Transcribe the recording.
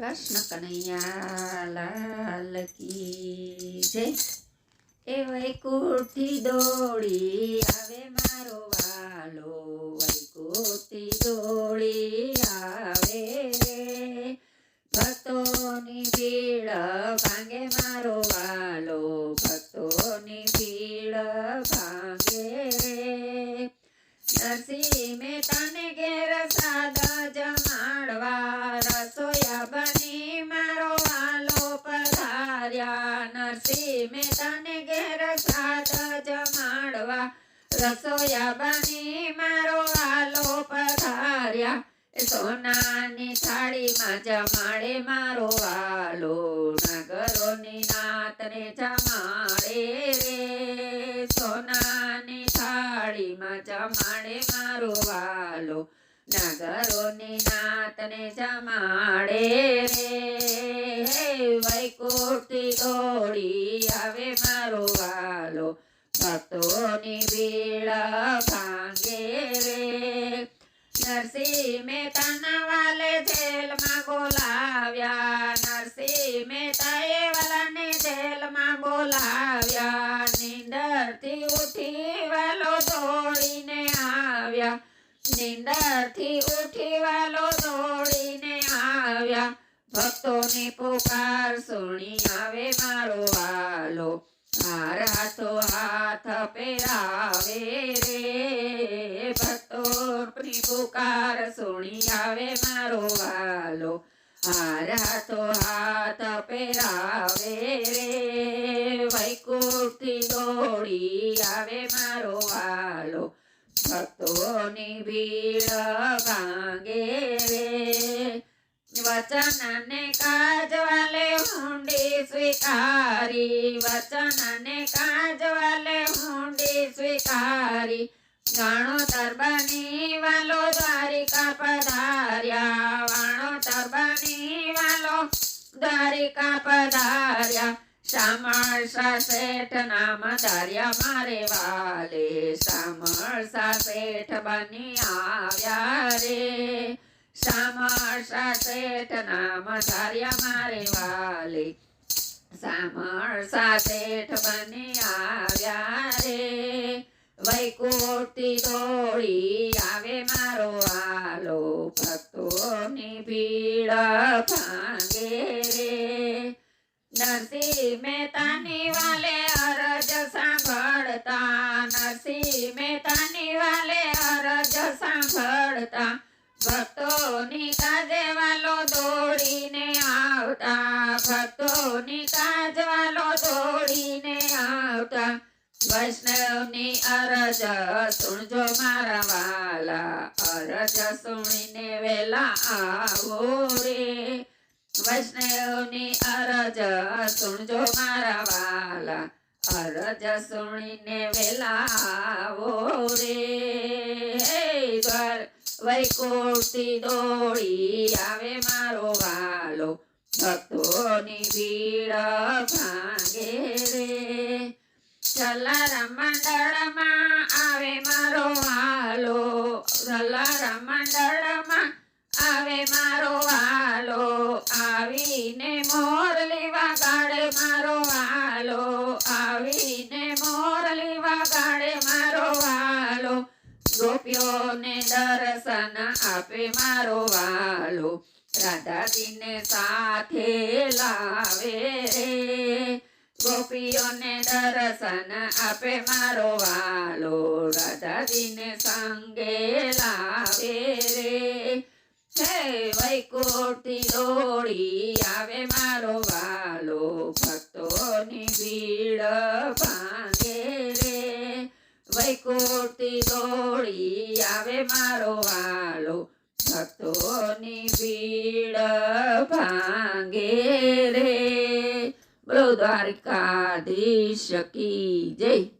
કૃષ્ણ કનૈયા લાલ કી જય. એ વૈકુંઠી દોડી આવે મારો વાલો, વૈકુંઠી દોડી આવે. ભક્તોની ભીડ ભાંગે મારો વાલો, ભક્તોની ભીડ ભાંગે. નરસિંહ મહેતાને ઘેર સાદા જમાડવા રસોયા પધાર્યા નરસિંહ મહેતાને ઘેર સાત જમાડવા, રસોયા બની મારો આલો પધાર્યા. સોનાની થાળીમાં જમાડે મારો આલો, નગરોની નાતને જમાડે રે. સોનાની થાળીમાં જમાડે મારો આલો, નગરોની નાતને જમાડે રે. દોડી આવે મારો વાલો. ભક્તોની ભીડા ભાંગે રે. નરસિંહ મહેતાના વાલે જેલમાં બોલાવ્યા. નરસિંહ મહેતાએ વાલાને જેલમાં બોલાવ્યા. નીંદરથી ઉઠી વાલો દોડીને આવ્યા. નીંદરથી ઉઠી વાલો દોડીને આવ્યા. ભક્તોની પુકાર સુણી આવે મારો વાલો હાર હાથો હાથ પેરાવે રે. ભક્તોની પુકાર સુણી આવે મારો વાલો હાર હાથો હાથ પેરાવે રે. વૈકુંઠી દોડી આવે મારો વાલો ભક્તોની ભીડ ભાંગે રે. વચનને કાજવાલે હુંડી સ્વીકારી. વચનને કાજવાલે હુંડી સ્વીકારી. ગાણો તરબની વાલો દ્વારિકા પધાર્યા. વાણો તરબની વાલો દ્વારિકા પધાર્યા. શામળસા શેઠ નામ ધાર્યા મારે વાલે. શામળસા શેઠ બની આવ્યા રે. શેઠ નામ ધાર્યા મારે વાલે. શામળસા શેઠ બની આવ્યા રે. વૈકુટી દોડી આવે મારો વાલો ભક્તોની ભીડ ભાંગે રે. નરસિંહ મહેતાની વાલે અરજ સાંભળતા. નરસિંહ મહેતાની વાલે અરજ સાંભળતા. ભક્તોની કાજે વાલો દોડીને આવતા, ભક્તોની કાજ વાલો દોડીને આવતા, વૈષ્ણવની અરજ સુણજો મારા વાલા, અરજ સુણીને વેલા આવો રે. વૈષ્ણવની અરજ સુણજો મારા વાલા, અરજ સુણીને વેલા આવો રે. હે દ્વાર વૈકુંઠી દોડી આવે મારો વાલો. ભક્તોની ભીડ ભાંગે રે. જલારામ મંડળમાં આવે મારો વાલો. જલારામ મંડળમાં આવે મારો ગોપીઓને દર્શન આપે મારો વાલો. રાધાજીને સાથે લાવે રે. ગોપીઓને દર્શન આપે મારો વાલો. રાધાજીને સંગે લાવે રે. હે વૈકુટી દોડી આવે મારો વાલો. ભક્તોની ભીડ ભાંગે વૈકુંઠી દોડી આવે મારો વાલો. ભક્તોની ભીડ ભાંગે રે. બોલો દ્વારકાધીશ કી જય.